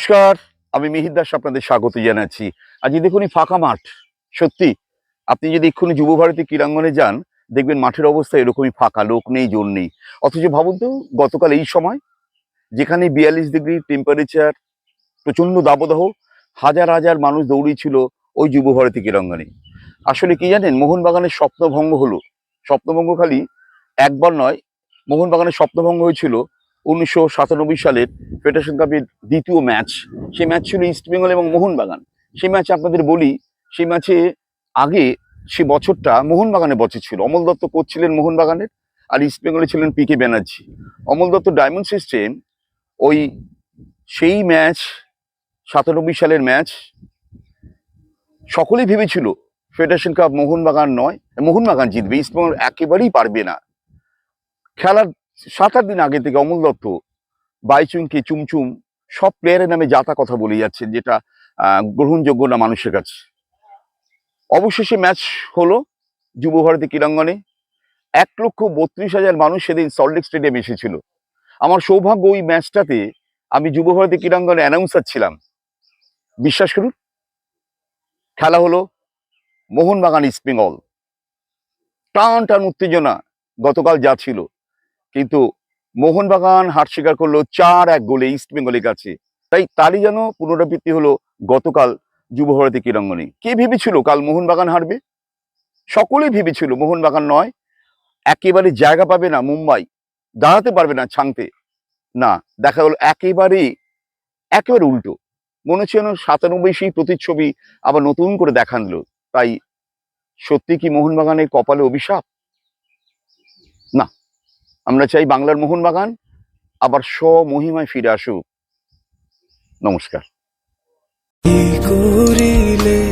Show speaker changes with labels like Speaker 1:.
Speaker 1: নমস্কার, আমি মিহির দাস আপনাদের স্বাগত জানাচ্ছি। আজ দেখুন এই ফাঁকা মাঠ, সত্যি, আপনি যদি এক্ষুনি যুব ভারতী ক্রীড়াঙ্গনে যান, দেখবেন মাঠের অবস্থা এরকমই ফাঁকা, লোক নেই, জোর নেই। অথচ ভাবুন তো, গতকাল এই সময়, যেখানে বিয়াল্লিশ ডিগ্রি টেম্পারেচার প্রচণ্ড দাবদাহ, হাজার হাজার মানুষ দৌড়িয়েছিল ওই যুব ভারতী ক্রীড়াঙ্গনে। আসলে কি জানেন, মোহনবাগানের স্বপ্নভঙ্গ হলো, স্বপ্নভঙ্গ খালি একবার নয়, মোহনবাগানের স্বপ্নভঙ্গ হয়েছিল উনিশশো সাতানব্বই সালের ফেডারেশন কাপের দ্বিতীয় ম্যাচ। সেই ম্যাচ ছিল ইস্টবেঙ্গল এবং মোহনবাগান। সেই ম্যাচে আপনাদের বলি, সেই ম্যাচে আগে সে বছরটা মোহনবাগানের বছর ছিল। অমল দত্ত কোচ ছিলেন মোহনবাগানের আর ইস্টবেঙ্গলে ছিলেন P K Banerjee. Amal Dutta diamond system, ওই সেই ম্যাচ, সাতানব্বই সালের ম্যাচ, সকলেই ভেবেছিল ফেডারেশন কাপ মোহনবাগান নয়, মোহনবাগান জিতবে ইস্টবেঙ্গল একেবারেই পারবে না। খেলার সাত আট দিন আগে থেকে অমল দত্ত, বাইচুংকে চুমচুম সব প্লেয়ারের নামে যাতা কথা বলে যাচ্ছেন যেটা গ্রহণযোগ্য না মানুষের কাছে। অবশেষে ম্যাচ হলো যুব ভারতী ক্রীড়াঙ্গনে। এক লক্ষ বত্রিশ হাজার মানুষ সেদিন সল্টলেক স্টেডিয়ামে এসেছিল। আমার সৌভাগ্য ওই ম্যাচটাতে আমি যুব ভারতী ক্রীড়াঙ্গনে অ্যানাউন্সার ছিলাম। বিশ্বাস করুন, খেলা হলো মোহনবাগান ইস্ট বেঙ্গল টান টান উত্তেজনা গতকাল যা ছিল। কিন্তু মোহনবাগান হার স্বীকার করল চার এক গোলে ইস্ট বেঙ্গলের কাছে। তাই তারই যেন পুনরাবৃত্তি হলো গতকাল যুবভারতী ক্রীড়াঙ্গনে। কে ভেবেছিল কাল মোহনবাগান হারবে? সকলেই ভেবেছিল মোহনবাগান নয়। একেবারে জায়গা পাবে না মুম্বাই। দাঁড়াতে পারবে না ছাংতে না, দেখা গেল একেবারে একেবারে উল্টো। মনে হচ্ছে যেন সাতানব্বই সেই প্রতিচ্ছবি আবার নতুন করে দেখান তাই সত্যি কি মোহনবাগানের কপালে অভিশাপ? আমরা চাই বাংলার মোহনবাগান আবার স্বমহিমায় ফিরে আসুক। নমস্কার।